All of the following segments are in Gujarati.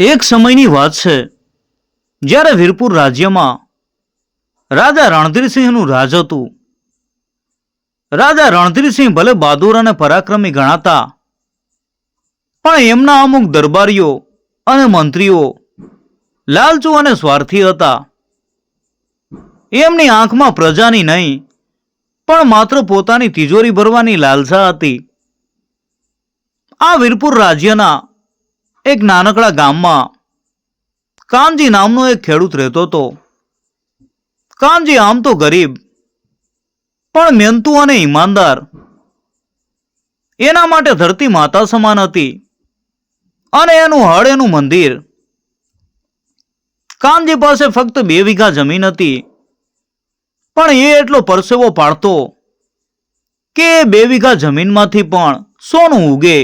એક સમયની વાત છે. જ્યારે વીરપુર રાજ્યમાં રાજા રણધીરસિંહનું રાજ હતું. રાજા રણધીરસિંહ ભલે બહાદુર અને પરાક્રમી ગણાતા, પણ એમના અમુક દરબારીઓ અને મંત્રીઓ લાલચુ અને સ્વાર્થી હતા. એમની આંખમાં પ્રજાની નહીં, પણ માત્ર પોતાની તિજોરી ભરવાની લાલસા હતી. આ વીરપુર રાજ્યના એક નાનકડા ગામમાં કાનજી નામનો એક ખેડૂત રહેતો હતો. કાનજી આમ તો ગરીબ, પણ મહેનતુ અને ઈમાનદાર. એના માટે ધરતી માતા સમાન હતી અને એનું હળ, એનું મંદિર. કાનજી પાસે ફક્ત બે વીઘા જમીન હતી, પણ એ એટલો પરસેવો પાડતો કે બે વીઘા જમીનમાંથી પણ સોનું ઉગે.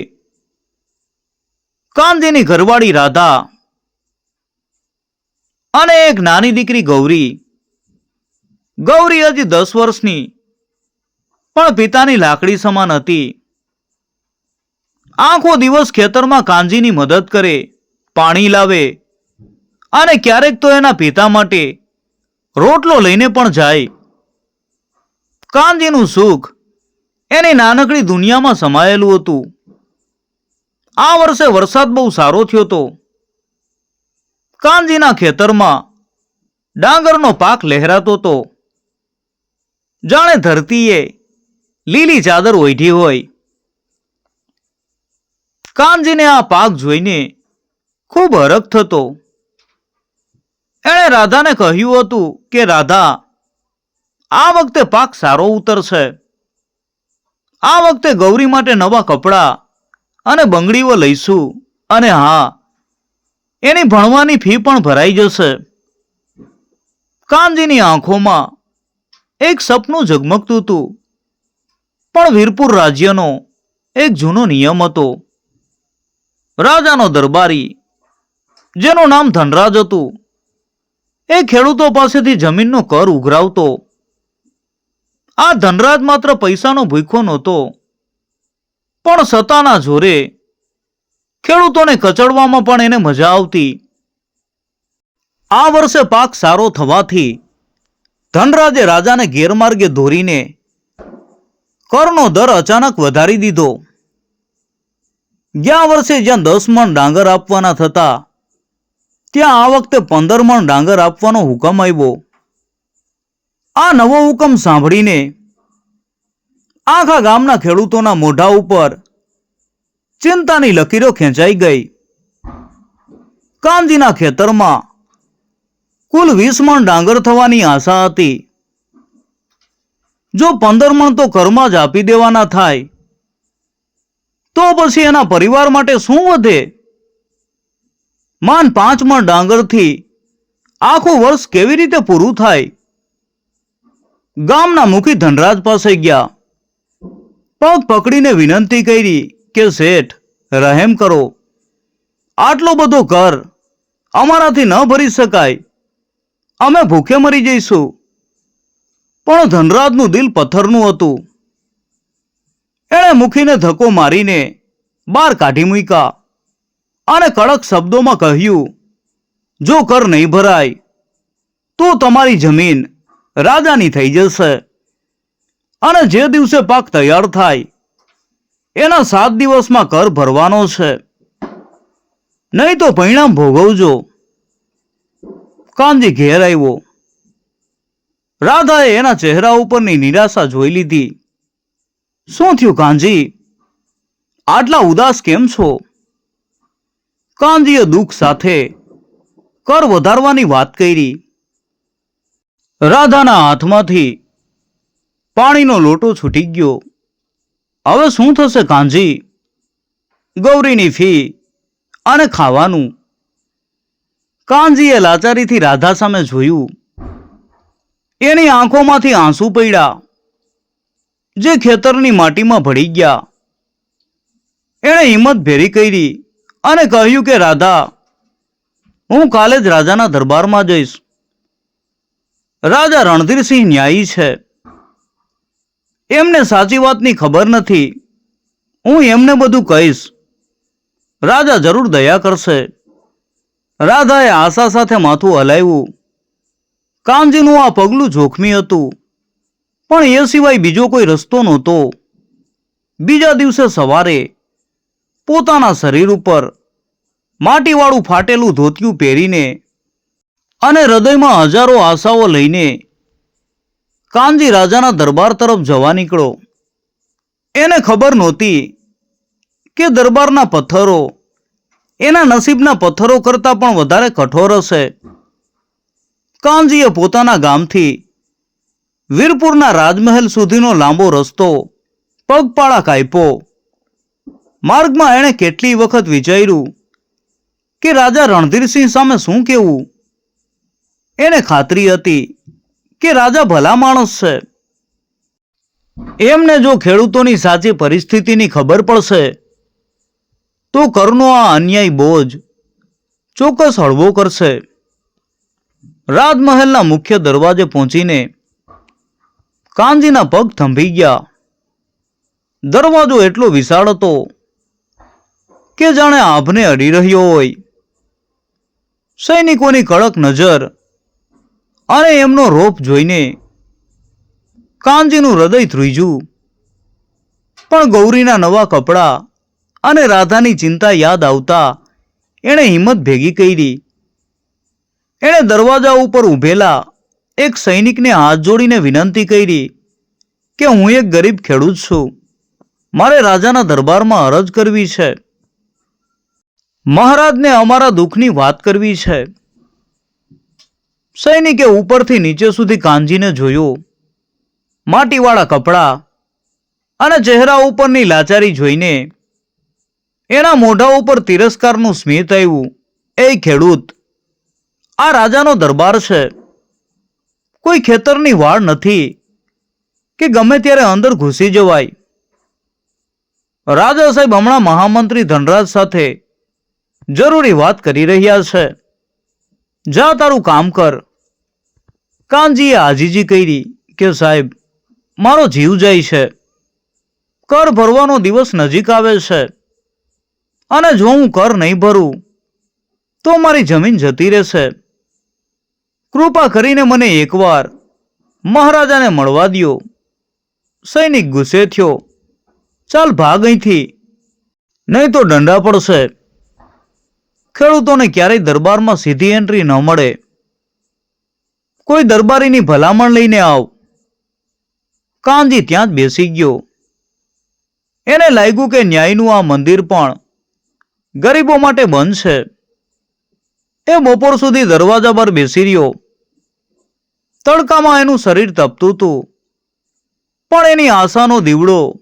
કાનજીની ઘરવાળી રાધા અને એક નાની દીકરી ગૌરી. ગૌરી હજી દસ વર્ષની, પણ પિતાની લાકડી સમાન હતી. આખો દિવસ ખેતરમાં કાંજીની મદદ કરે, પાણી લાવે અને ક્યારેક તો એના પિતા માટે રોટલો લઈને પણ જાય. કાનજીનું સુખ એની નાનકડી દુનિયામાં સમાયેલું હતું. આ વર્ષે વરસાદ બહુ સારો થયો હતો કાનજીના ખેતરમાં ડાંગરનો પાક લહેરાતો હતો જાણે ધરતીએ લીલી ચાદર ઓઢી હોય. કાનજીને આ પાક જોઈને ખૂબ હરખ થતો. એણે રાધાને કહ્યું હતું કે, રાધા, આ વખતે પાક સારો ઉતરશે. આ વખતે ગૌરી માટે નવા કપડાં અને બંગડીઓ લઈશું. અને હા, એની ભણવાની ફી પણ ભરાઈ જશે. કાનજીની આંખોમાં એક સપનું ઝગમગતું હતું. પણ વીરપુર રાજ્યનો એક જૂનો નિયમ હતો. રાજાનો દરબારી, જેનું નામ ધનરાજ હતું, એ ખેડૂતો પાસેથી જમીનનો કર ઉઘરાવતો. આ ધનરાજ માત્ર પૈસાનો ભૂખો નહોતો પણ સત્તાના જોરે ખેડૂતોને કચડવામાં પણ એને મજા આવતી. આ વર્ષે પાક સારો થવાથી ધનરાજે રાજાને ગેરમાર્ગે દોરીને કરનો દર અચાનક વધારી દીધો. ગયા વર્ષે જ્યાં દસ મણ ડાંગર આપવાના થતા, ત્યાં આ વખતે પંદર મણ ડાંગર આપવાનો હુકમ આવ્યો. આ નવો હુકમ સાંભળીને આખા ગામના ખેડૂતોના મોઢા ઉપર ચિંતાની લકીરો ખેંચાઈ ગઈ. કાનજીના ખેતરમાં કુલ વીસ મણ ડાંગર થવાની આશા હતી. જો પંદર મણ તો ઘરમાં જ આપી દેવાના થાય. તો પછી એના પરિવાર માટે શું વધે? માન પાંચ મણ ડાંગરથી આખું વર્ષ કેવી રીતે પૂરું થાય? ગામના મુખી ધનરાજ પાસે ગયા. પગ પકડીને વિનંતી કરી કે, શેઠ, રહેમ કરો. આટલો બધો કર, અમારાથી ન ભરી શકાય. અમે ભૂખે મરી જઈશું. પણ ધનરાજનું દિલ પથ્થરનું હતું. એણે મુખીને ધક્કો મારીને બહાર કાઢી મૂક્યા અને કડક શબ્દોમાં કહ્યું, જો કર નહીં ભરાય, તો તમારી જમીન રાજાની થઈ જશે. અને જે દિવસે પાક તૈયાર થાય, એના સાત દિવસમાં કર ભરવાનો છે. નહીં તો પરિણામ ભોગવજો. કાનજી ઘેર આવ્યો. રાધાએ એના ચહેરા ઉપરની નિરાશા જોઈ લીધી. શું થયું કાનજી? આટલા ઉદાસ કેમ છો? કાનજીએ દુઃખ સાથે કર વધારવાની વાત કરી. રાધાના હાથમાંથી પાણીનો લોટો છૂટી ગયો. હવે શું થશે કાંજી ગૌરીની ફી અને ખાવાનું. કાનજીએ લાચારીથી રાધા સામે જોયું. એની આંખોમાંથી આંસુ પડ્યા. જે ખેતરની માટીમાં ભળી ગયા. એણે હિંમત ભેરી કરી અને કહ્યું કે, રાધા, હું કાલે જ રાજાના દરબારમાં જઈશ. રાજા રણધીરસિંહ ન્યાયી છે. એમને સાચી વાતની ખબર નથી. હું એમને બધું કહીશ. રાજા જરૂર દયા કરશે. રાધાએ આશા સાથે માથું હલાવ્યું. કાનજીનું આ પગલું જોખમી હતું. પણ એ સિવાય બીજો કોઈ રસ્તો નહોતો. બીજા દિવસે સવારે પોતાના શરીર ઉપર માટીવાળું ફાટેલું ધોતિયું પહેરીને અને હૃદયમાં હજારો આશાઓ લઈને કાનજી રાજાના દરબાર તરફ જવા નીકળો. એને ખબર નહોતી કે દરબારના પથ્થરો એના નસીબના પથ્થરો કરતાં પણ વધારે કઠોર હશે. કાનજીએ પોતાના ગામથી વીરપુરના રાજમહેલ સુધીનો લાંબો રસ્તો પગપાળા કાપ્યો. માર્ગમાં એણે કેટલી વખત વિચાર્યું કે રાજા રણધીરસિંહ સામે શું કહેવું? એને ખાતરી હતી કે રાજા ભલા માણસ છે? એમને જો ખેડૂતોની સાચી પરિસ્થિતિની ખબર પડશે, તો કરનો આ અન્યાય બોજ ચોક્કસ હળવો કરશે. રાજમહેલના મુખ્ય દરવાજે પહોંચીને કાનજીના પગ થંભી ગયા. દરવાજો એટલો વિશાળ હતો કે જાણે આભને અડી રહ્યો હોય. સૈનિકોની કડક નજર અને એમનો રોપ જોઈને કાનજીનું હૃદય ધ્રુજ્યું. પણ ગૌરીના નવા કપડાં અને રાધાની ચિંતા યાદ આવતા એણે હિંમત ભેગી કરી. એણે દરવાજા ઉપર ઊભેલા એક સૈનિકને હાથ જોડીને વિનંતી કરી કે હું એક ગરીબ ખેડૂત છું. મારે રાજાના દરબારમાં અરજ કરવી છે. મહારાજને અમારા દુઃખની વાત કરવી છે. સૈનિકે ઉપરથી નીચે સુધી કાનજીને જોયું. માટીવાળા કપડાં અને ચહેરા ઉપરની લાચારી જોઈને એના મોઢા ઉપર તિરસ્કારનું સ્મિત આવ્યું. એ ખેડૂત, આ રાજાનો દરબાર છે. કોઈ ખેતરની વાડ નથી કે ગમે ત્યારે અંદર ઘૂસી જવાય. રાજા સાહેબ હમણાં મહામંત્રી ધનરાજ સાથે જરૂરી વાત કરી રહ્યા છે. જા તારું કામ કર. કાનજીએ આજીજી કરી કે સાહેબ, મારો જીવ જાય છે. કર ભરવાનો દિવસ નજીક આવે છે. અને જો હું કર નહીં ભરું, તો મારી જમીન જતી રહેશે. કૃપા કરીને મને એકવાર મહારાજાને મળવા દ્યો. સૈનિક ગુસ્સે થયો. ચાલ ભાગ અહીંથી. નહીં તો દંડા પડશે. ખેડૂતોને ક્યારેય દરબારમાં સીધી એન્ટ્રી ન મળે. કોઈ દરબારીની ભલામણ લઈને આવ. કાનજી ત્યાં જ બેસી ગયો. એને લાગ્યું કે ન્યાયનું આ મંદિર પણ ગરીબો માટે બંધ છે એ બપોર સુધી દરવાજા પર બેસી રહ્યો. તડકામાં એનું શરીર તપતું હતું. પણ એની આશાનો દીવડો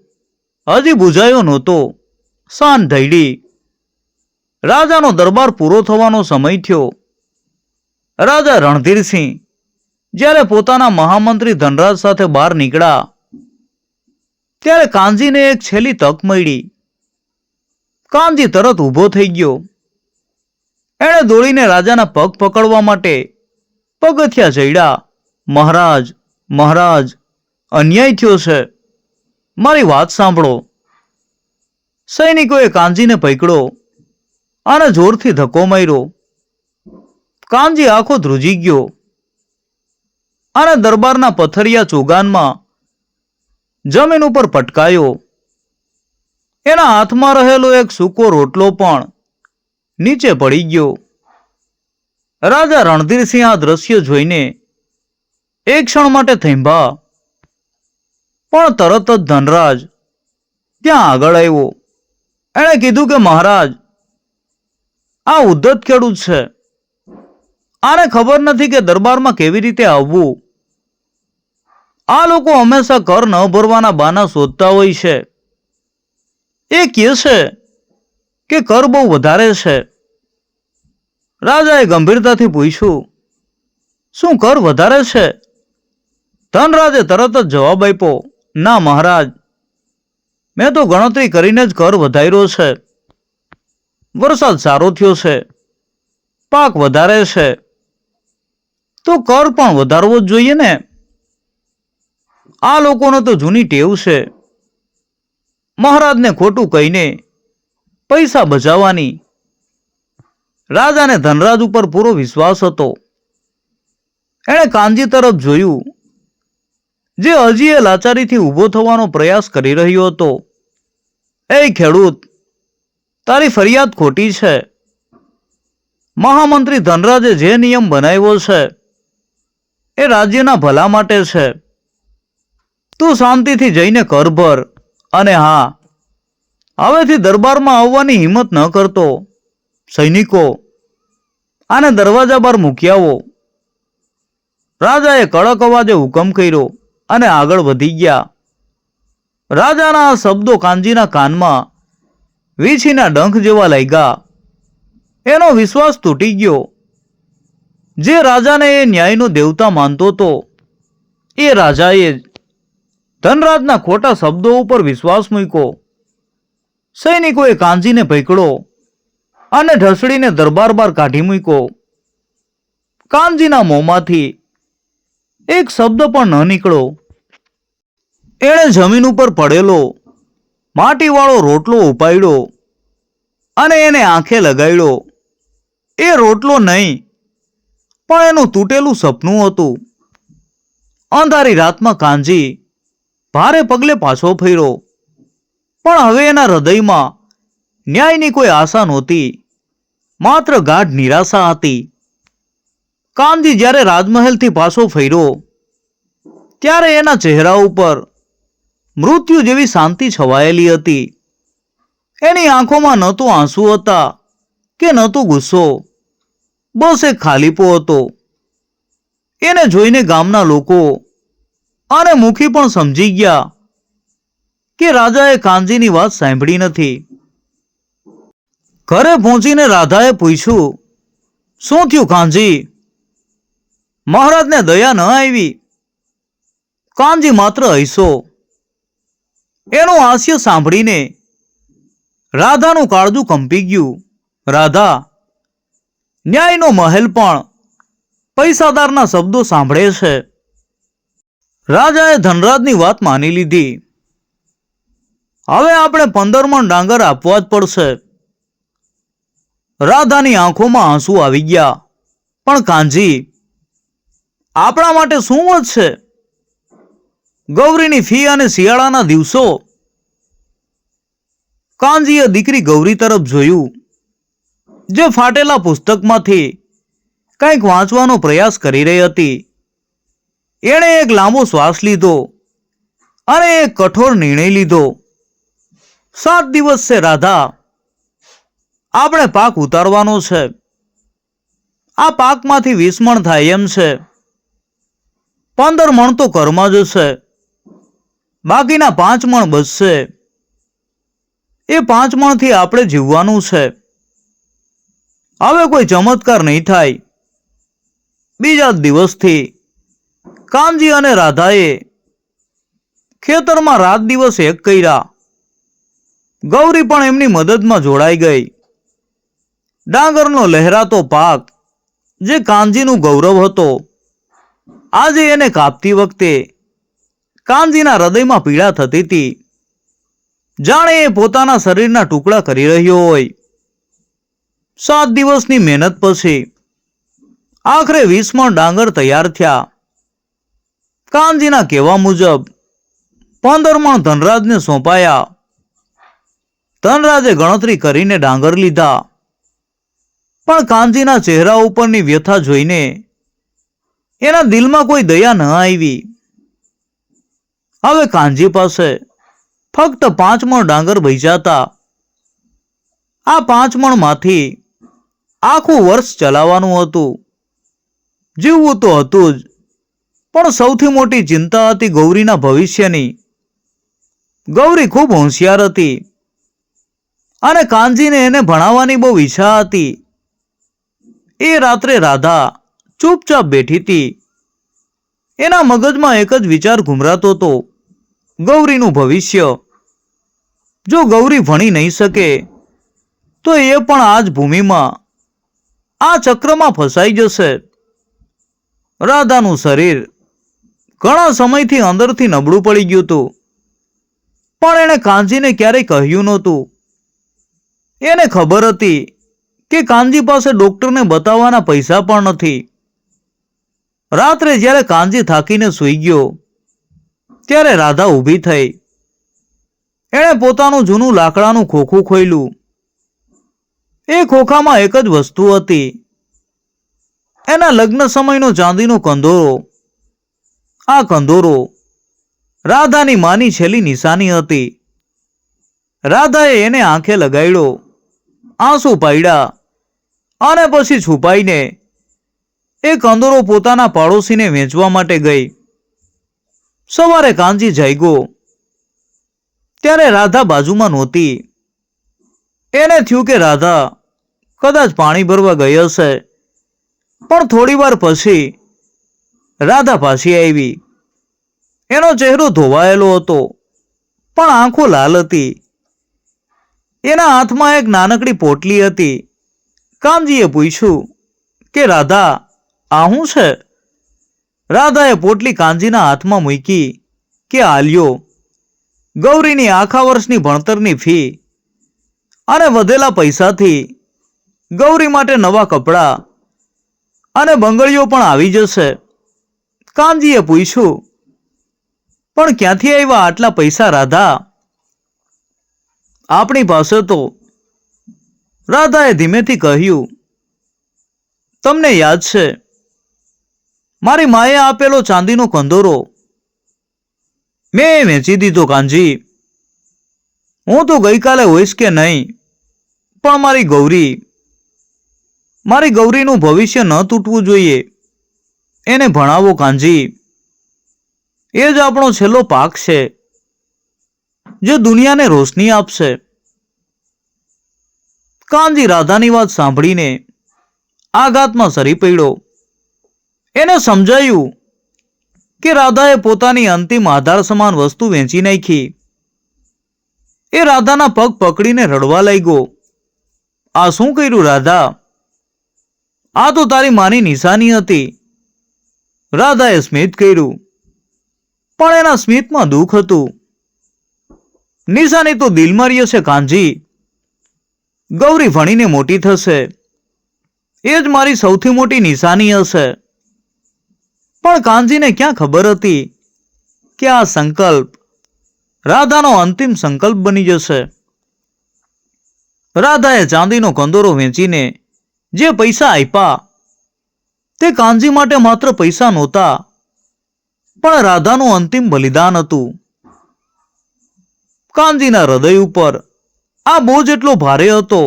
હજી બુઝાયો નહોતો. સાંજ ઢળી રાજાનો દરબાર પૂરો થવાનો સમય થયો. રાજા રણધીરસિંહ જ્યારે પોતાના મહામંત્રી ધનરાજ સાથે બહાર નીકળ્યા, ત્યારે કાનજીને એક છેલ્લી તક મળી. કાનજી તરત ઊભો થઈ ગયો. એણે દોડીને રાજાના પગ પકડવા માટે પગથિયા ચડ્યા મહારાજ મહારાજ, અન્યાય થયો છે. મારી વાત સાંભળો. સૈનિકોએ કાનજીને પકડો અને જોરથી ધક્કો માર્યો. કાનજી આખો ધ્રુજી ગયો. અને દરબારના પથરિયા ચોગાનમાં જમીન ઉપર પટકાયો. એના હાથમાં રહેલો એક સૂકો રોટલો પણ નીચે પડી ગયો. રાજા રણધીરસિંહ આ દ્રશ્ય જોઈને એક ક્ષણ માટે થંભા. પણ તરત જ ધનરાજ ત્યાં આગળ આવ્યો. એણે કીધું કે, મહારાજ, આ ઉદ્ધત ખેડૂત છે. આને ખબર નથી કે દરબારમાં કેવી રીતે આવવું. આ લોકો હંમેશા કર ન ભરવાના બાના શોધતા હોય છે. એ કહે છે કે કર બહુ વધારે છે. રાજાએ ગંભીરતાથી પૂછ્યું, શું કર વધારે છે? ધનરાજે તરત જ જવાબ આપ્યો, ના મહારાજ, મેં તો ગણતરી કરીને જ કર વધાર્યો છે. વરસાદ સારો થયો છે, પાક વધારે છે. તો કર પણ વધારવો જ જોઈએ ને? આ લોકોનો તો જૂની ટેવ છે. મહારાજને ખોટું કહીને પૈસા બચાવવાની. રાજાને ધનરાજ ઉપર પૂરો વિશ્વાસ હતો. એણે કાનજી તરફ જોયું. જે હજી એ લાચારીથી ઊભો થવાનો પ્રયાસ કરી રહ્યો હતો. એ ખેડૂત, તારી ફરિયાદ ખોટી છે. મહામંત્રી ધનરાજે જે નિયમ બનાવ્યો છે, એ રાજ્યના ભલા માટે છે. તું શાંતિથી જઈને કર ભર. અને હા, હવેથી દરબારમાં આવવાની હિંમત ન કરતો. સૈનિકો, આને દરવાજા બહાર મૂકી આવો. રાજાએ કડક અવાજે હુકમ કર્યો અને આગળ વધી ગયા. રાજાના આ શબ્દો કાનજીના કાનમાં વીછીના ડંખ જેવા લાગ્યા. એનો વિશ્વાસ તૂટી ગયો. જે રાજાને એ ન્યાયનો દેવતા માનતો હતો, એ રાજાએ જ ધનરાજના ખોટા શબ્દો ઉપર વિશ્વાસ મૂક્યો સૈનિકોએ કાંજીને ભેકડો અને ઢસડીને દરબાર બાર કાઢી મૂક્યો કાનજીના મોંમાંથી એક શબ્દ પણ ન નીકળો. એણે જમીન ઉપર પડેલો માટીવાળો રોટલો ઉપાડ્યો અને એને આંખે લગાડ્યો. એ રોટલો નહીં, પણ એનું તૂટેલું સપનું હતું. અંધારી રાતમાં કાંજી ભારે પગલે પાછો ફર્યો. પણ હવે એના હૃદયમાં ન્યાયની કોઈ આશા નહોતી. માત્ર ગાઢ નિરાશા હતી. કાનજી જ્યારે રાજમહેલથી પાછો ફર્યો, ત્યારે એના ચહેરા ઉપર મૃત્યુ જેવી શાંતિ છવાયેલી હતી. એની આંખોમાં ન તો આંસુ હતા કે ન તો ગુસ્સો. બસ એક ખાલીપો હતો. એને જોઈને ગામના લોકો અને મુખી પણ સમજી ગયા કે રાજાએ કાનજીની વાત સાંભળી નથી. ઘરે પહોંચીને રાધાએ પૂછ્યું, શું થયું કાનજી મહારાજને દયા ન આવી? કાનજી માત્ર હૈસો એનું હાસ્ય સાંભળીને રાધાનું કાળજું કંપી ગયું. રાધા, ન્યાયનો મહેલ પણ પૈસાદારના શબ્દો સાંભળે છે. રાજાએ ધનરાજની વાત માની લીધી. હવે આપણે પંદર મણ ડાંગર આપવા જ પડશે. રાધાની આંખોમાં આંસુ આવી ગયા. પણ કાંજી આપણા માટે શું વધશે ગૌરીની ફી અને શિયાળાના દિવસો? કાંજીએ દીકરી ગૌરી તરફ જોયું, જે ફાટેલા પુસ્તકમાંથી કંઈક વાંચવાનો પ્રયાસ કરી રહી હતી. એણે એક લાંબો શ્વાસ લીધો અને એક કઠોર નિર્ણય લીધો. સાત દિવસ છે રાધા. આપણે પાક ઉતારવાનો છે. આ પાકમાંથી વીસ મણ થાય એમ છે. પંદર મણ તો ઘરમાં જશે બાકીના પાંચ મણ બચશે. એ પાંચ મણથી આપણે જીવવાનું છે. હવે કોઈ ચમત્કાર નહીં થાય. બીજા દિવસથી કાનજી અને રાધાએ ખેતરમાં રાત દિવસ એક કર્યા. ગૌરી પણ એમની મદદમાં જોડાઈ ગઈ. ડાંગરનો લહેરાતો પાક, જે કાનજીનું ગૌરવ હતો, આજે એને કાપતી વખતે કાનજીના હૃદયમાં પીડા થતી હતી. જાણે એ પોતાના શરીરના ટુકડા કરી રહ્યો હોય. સાત દિવસની મહેનત પછી આખરે વીસમણ ડાંગર તૈયાર થયા. કાનજીના કહેવા મુજબ પંદર મણ ધનરાજને સોંપાયા. ધનરાજે ગણતરી કરીને ડાંગર લીધા. પણ કાનજીના ચહેરા ઉપરની વ્યથા જોઈને એના દિલમાં કોઈ દયા ન આવી. હવે કાનજી પાસે ફક્ત પાંચ મણ ડાંગર બૈજાતા આ પાંચ મણમાંથી આખું વર્ષ ચલાવવાનું હતું. જીવવું તો હતું જ. પણ સૌથી મોટી ચિંતા હતી ગૌરીના ભવિષ્યની. ગૌરી ખૂબ હોશિયાર હતી અને કાનજીને એને ભણાવવાની બહુ ઈચ્છા હતી. એ રાત્રે રાધા ચૂપચાપ બેઠી હતી. એના મગજમાં એક જ વિચાર ઘુમરાતો હતો, ગૌરીનું ભવિષ્ય. જો ગૌરી ભણી નહીં શકે, તો એ પણ આ જ ભૂમિમાં, આ ચક્રમાં ફસાઈ જશે. રાધાનું શરીર ઘણા સમયથી અંદરથી નબળું પડી ગયું હતું. પણ એણે કાંજીને ક્યારેય કહ્યું નહોતું. એને ખબર હતી કે કાનજી પાસે ડોક્ટરને બતાવવાના પૈસા પણ નથી. રાત્રે જ્યારે કાનજી થાકીને સૂઈ ગયો, ત્યારે રાધા ઊભી થઈ. એણે પોતાનું જૂનું લાકડાનું ખોખું ખોલ્યું એ ખોખામાં એક જ વસ્તુ હતી. એના લગ્ન સમયનો ચાંદીનો કંદોરો. આ કંદોરો રાધાની માની છેલ્લી નિશાની હતી. રાધાએ એને આંખે લગાડ્યો, આંસુ પાડ્યા અને પછી છુપાઈને એ કંદોરો પોતાના પાડોશીને વેચવા માટે ગઈ. સવારે કાંજી જાગ્યો. ત્યારે રાધા બાજુમાં નહોતી. એને થયું કે રાધા કદાચ પાણી ભરવા ગઈ હશે. પણ થોડી વાર પછી રાધા પાછી આવી. એનો ચહેરો ધોવાયેલો હતો, પણ આંખો લાલ હતી. એના હાથમાં એક નાનકડી પોટલી હતી. કામજીએ પૂછ્યું કે, રાધા, આ શું છે? રાધાએ પોટલી કાનજીના હાથમાં મૂકી કે, આલ્યો. ગૌરીની આખા વર્ષની ભણતરની ફી અને વધેલા પૈસાથી ગૌરી માટે નવા કપડાં અને બંગડીઓ પણ આવી જશે. કાનજીએ પૂછ્યું, પણ ક્યાંથી આવ્યા આટલા પૈસા, રાધા? આપણી પાસે તો રાધાએ ધીમેથી કહ્યું, તમને યાદ છે, મારી માએ આપેલો ચાંદીનો કંદોરો. મેં વેચી દીધો, કાનજી. હું તો ગઈકાલે હોઈશ કે નહીં, પણ મારી ગૌરી, મારી ગૌરીનું ભવિષ્ય ન તૂટવું જોઈએ. એને ભણાવો કાંજી એ જ આપણો છેલ્લો પાક છે, જે દુનિયાને રોશની આપશે. કાનજી રાધાની વાત સાંભળીને આઘાતમાં સરી પડ્યો. એને સમજાયું કે રાધાએ પોતાની અંતિમ આધાર સમાન વસ્તુ વેચી નાખી. એ રાધાના પગ પકડીને રડવા લાગ્યો. આ શું કર્યું રાધા? આ તો તારી માની નિશાની હતી. રાધાએ સ્મિત કર્યું. પણ એના સ્મિતમાં દુઃખ હતું. નિશાની તો દિલમાં છે કાંજી ગૌરી ભણીને મોટી થશે. એ જ મારી સૌથી મોટી નિશાની હશે. પણ કાંજીને ક્યાં ખબર હતી કે આ સંકલ્પ રાધાનો અંતિમ સંકલ્પ બની જશે. રાધાએ ચાંદીનો કંદોરો વેચીને જે પૈસા આપ્યા તે કાનજી માટે માત્ર પૈસા નહોતા, પણ રાધાનું અંતિમ બલિદાન હતું. કાનજીના હૃદય ઉપર આ બોજ એટલો ભારે હતો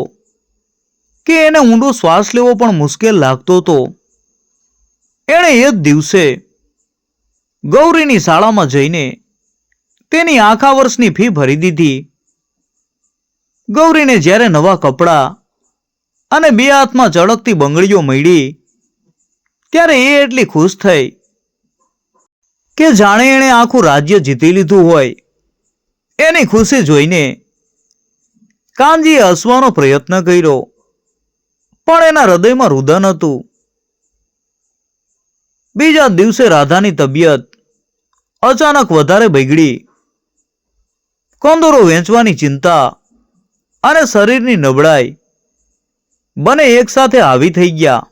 કે એને ઊંડો શ્વાસ લેવો પણ મુશ્કેલ લાગતો હતો. એણે એ જ દિવસે ગૌરીની શાળામાં જઈને તેની આખા વર્ષની ફી ભરી દીધી. ગૌરીને જ્યારે નવા કપડાં અને બે હાથમાં ચળકતી બંગડીઓ મળી ત્યારે એ એટલી ખુશ થઈ કે જાણે એણે આખું રાજ્ય જીતી લીધું હોય. એની ખુશી જોઈને કાનજીએ હસવાનો પ્રયત્ન કર્યો, પણ એના હૃદયમાં રુદન હતું. બીજા દિવસે રાધાની તબિયત અચાનક વધારે બગડી. કંદોરો વેચવાની ચિંતા અને શરીરની નબળાઈ બંને એકસાથે આવી થઈ ગયા.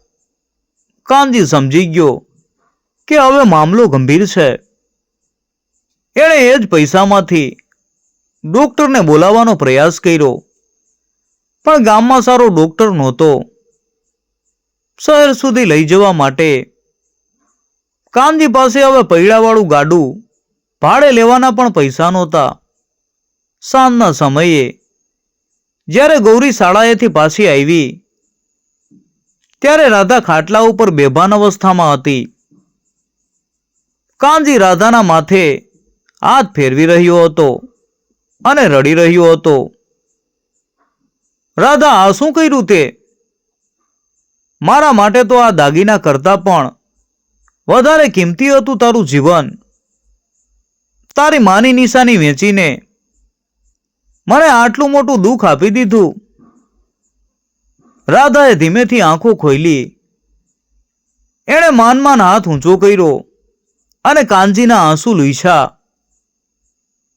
કાનજી સમજી ગયો કે હવે મામલો ગંભીર છે. એણે એ જ પૈસામાંથી ડોક્ટરને બોલાવવાનો પ્રયાસ કર્યો. પણ ગામમાં સારો ડોક્ટર નહોતો. શહેર સુધી લઈ જવા માટે કાનજી પાસે હવે પૈડાવાળું ગાડું ભાડે લેવાના પણ પૈસા નહોતા. સાંજના સમયે જ્યારે ગૌરી શાળાએથી પાછી આવી ત્યારે રાધા ખાટલા ઉપર બેભાન અવસ્થામાં હતી. કાનજી રાધાના માથે હાથ ફેરવી રહ્યો હતો અને રડી રહ્યો હતો. રાધા, આ શું કર્યું તે? મારા માટે તો આ દાગીના કરતા પણ વધારે કિંમતી હતું તારું જીવન. તારી માની નિશાની વેચીને મને આટલું મોટું દુઃખ આપી દીધું. રાધાએ ધીમેથી આંખો ખોલી એણે માનમાન હાથ ઊંચો કર્યો અને કાનજીના આંસુ લૂછ્યા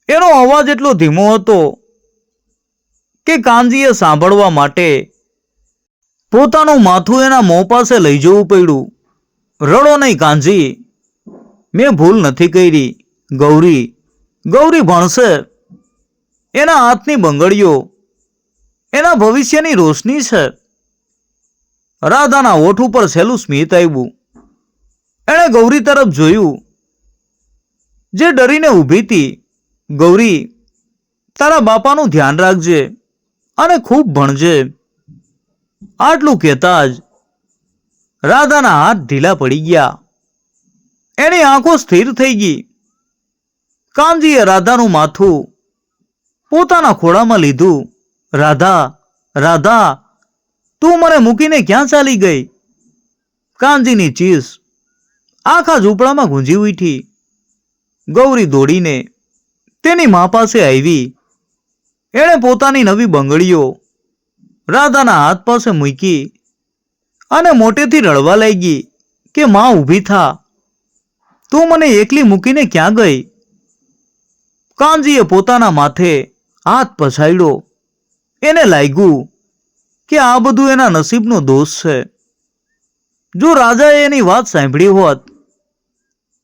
એનો અવાજ એટલો ધીમો હતો કે કાનજીએ સાંભળવા માટે પોતાનું માથું એના મોં પાસે લઈ જવું પડ્યું. રડો નહીં કાંજી મેં ભૂલ નથી કરી. ગૌરી ગૌરી ભણશે. એના હાથની બંગડીઓ, એના ભવિષ્યની રોશની છે. રાધાના ઓઠ ઉપર સહેલું સ્મિત આવ્યું. એણે ગૌરી તરફ જોયું. જે ડરીને ઊભી હતી. ગૌરી, તારા બાપાનું ધ્યાન રાખજે અને ખૂબ ભણજે. આટલું કહેતા જ રાધાના હાથ ઢીલા પડી ગયા. એની આંખો સ્થિર થઈ ગઈ. કાનજીએ રાધાનું માથું પોતાના ખોળામાં લીધું. રાધા રાધા તું મને મૂકીને ક્યાં ચાલી ગઈ? કાનજીની ચીસ આખા ઝૂંપડામાં ગુંજી ઉઠી. ગૌરી દોડીને તેની મા પાસે આવી. એણે પોતાની નવી બંગડીઓ રાધાના હાથ પાસે મૂકી અને મોટેથી રડવા લાગી કે, માં, ઊભી થા. તું મને એકલી મૂકીને ક્યાં ગઈ? કાનજીએ પોતાના માથે હાથ પછાડ્યો. એને લાગ્યું કે આ બધું એના નસીબનો દોષ છે. જો રાજાએ એની વાત સાંભળી હોત,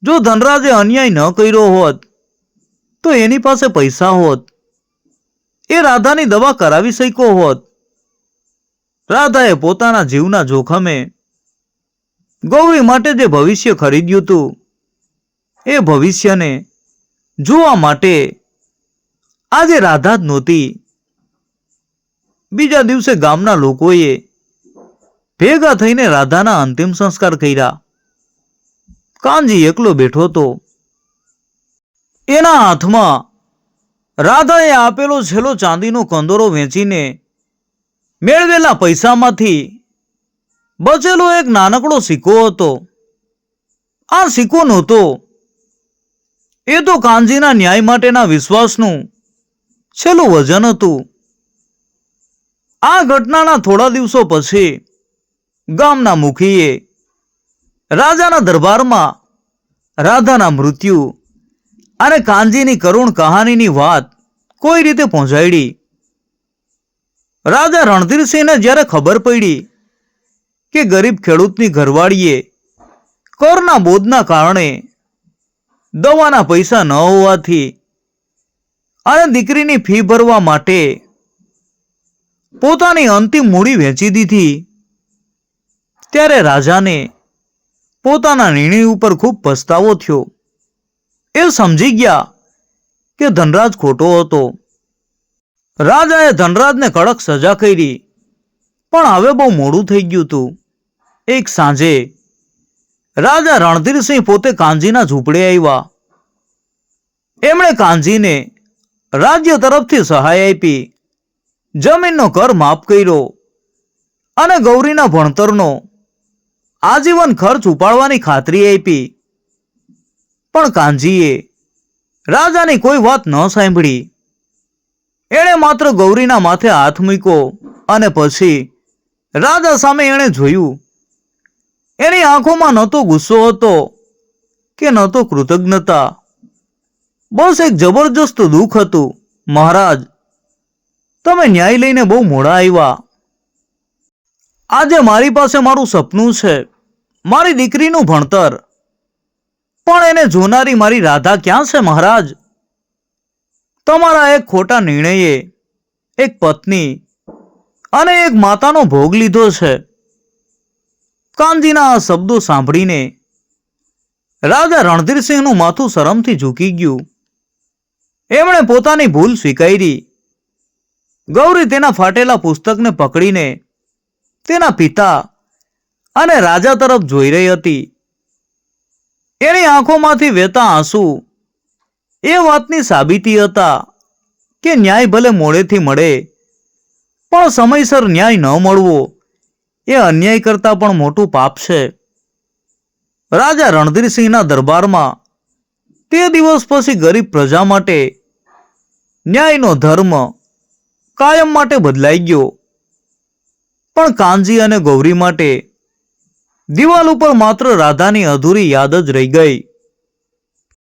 જો ધનરાજે અન્યાય ન કર્યો હોત, તો એની પાસે પૈસા હોત, એ રાધાની દવા કરાવી શક્યો હોત. રાધાએ પોતાના જીવના જોખમે ગૌરી માટે જે ભવિષ્ય ખરીદ્યું હતું, એ ભવિષ્યને જોવા માટે આજે રાધા જ નહોતી બીજા દિવસે ગામના લોકોએ ભેગા થઈને રાધાના અંતિમ સંસ્કાર કર્યા. કાનજી એકલો બેઠો હતો. એના હાથમાં રાધાએ આપેલો છેલ્લો ચાંદીનો કંદોરો વેચીને મેળવેલા પૈસામાંથી બચેલો એક નાનકડો સિક્કો હતો. આ સિક્કો નહોતો. એ તો કાનજીના ન્યાય માટેના વિશ્વાસનું છેલ્લું વજન હતું. આ ઘટનાના થોડા દિવસો પછી ગામના મુખીએ રાજાના દરબારમાં રાધાના મૃત્યુ અને કાનજીની કરુણ કહાનીની વાત કોઈ રીતે પહોંચાડી. રાજા રણધીરસિંહને જ્યારે ખબર પડી કે ગરીબ ખેડૂતની ઘરવાળીએ કરના બોધના કારણે દવાના પૈસા ન હોવાથી અને દીકરીની ફી ભરવા માટે પોતાની અંતિમ મૂડી વેચી દીધી. ત્યારે રાજાને પોતાના નિર્ણય ઉપર ખૂબ પસ્તાવો થયો. એ સમજી ગયા કે ધનરાજ ખોટો હતો. રાજાએ ધનરાજને કડક સજા કરી, પણ હવે બહુ મોડું થઈ ગયું હતું. એક સાંજે રાજા રણધીરસિંહ પોતે કાંજીના ઝૂંપડે આવ્યા. એમણે કાંજીને રાજ્ય તરફથી સહાય આપી. જમીનનો કર માફ કર્યો અને ગૌરીના ભણતરનો આજીવન ખર્ચ ઉપાડવાની ખાતરી આપી. પણ કાંજીએ રાજાની કોઈ વાત ન સાંભળી. એણે માત્ર ગૌરીના માથે હાથ મૂક્યો અને પછી રાજા સામે એણે જોયું. એની આંખોમાં ન તો ગુસ્સો હતો કે ન તો કૃતજ્ઞતા. બસ એક જબરજસ્ત દુઃખ હતું. મહારાજ તમે ન્યાય લઈને બહુ મોડા આવ્યા. આજે મારી પાસે મારું સપનું છે, મારી દીકરીનું ભણતર. પણ એને જોનારી મારી રાધા ક્યાં છે મહારાજ? તમારા એક ખોટા નિર્ણયે એક પત્ની અને એક માતાનો ભોગ લીધો છે. કાનજીના આ શબ્દો સાંભળીને રાજા રણધીરસિંહનું માથું શરમથી ઝૂકી ગયું. એમણે પોતાની ભૂલ સ્વીકારી. ગૌરી તેના ફાટેલા પુસ્તકને પકડીને તેના પિતા અને રાજા તરફ જોઈ રહી હતી. એની આંખોમાંથી વહેતા આંસુ એ વાતની સાબિતી હતા કે ન્યાય ભલે મોડેથી મળે, પણ સમયસર ન્યાય ન મળવો એ અન્યાય કરતાં પણ મોટું પાપ છે. રાજા રણધીરસિંહના દરબારમાં તે દિવસ પછી ગરીબ પ્રજા માટે ન્યાયનો ધર્મ કાયમ માટે બદલાઈ ગયો. પણ કાનજી અને ગૌરી માટે દિવાલ ઉપર માત્ર રાધાની અધૂરી યાદ જ રહી ગઈ.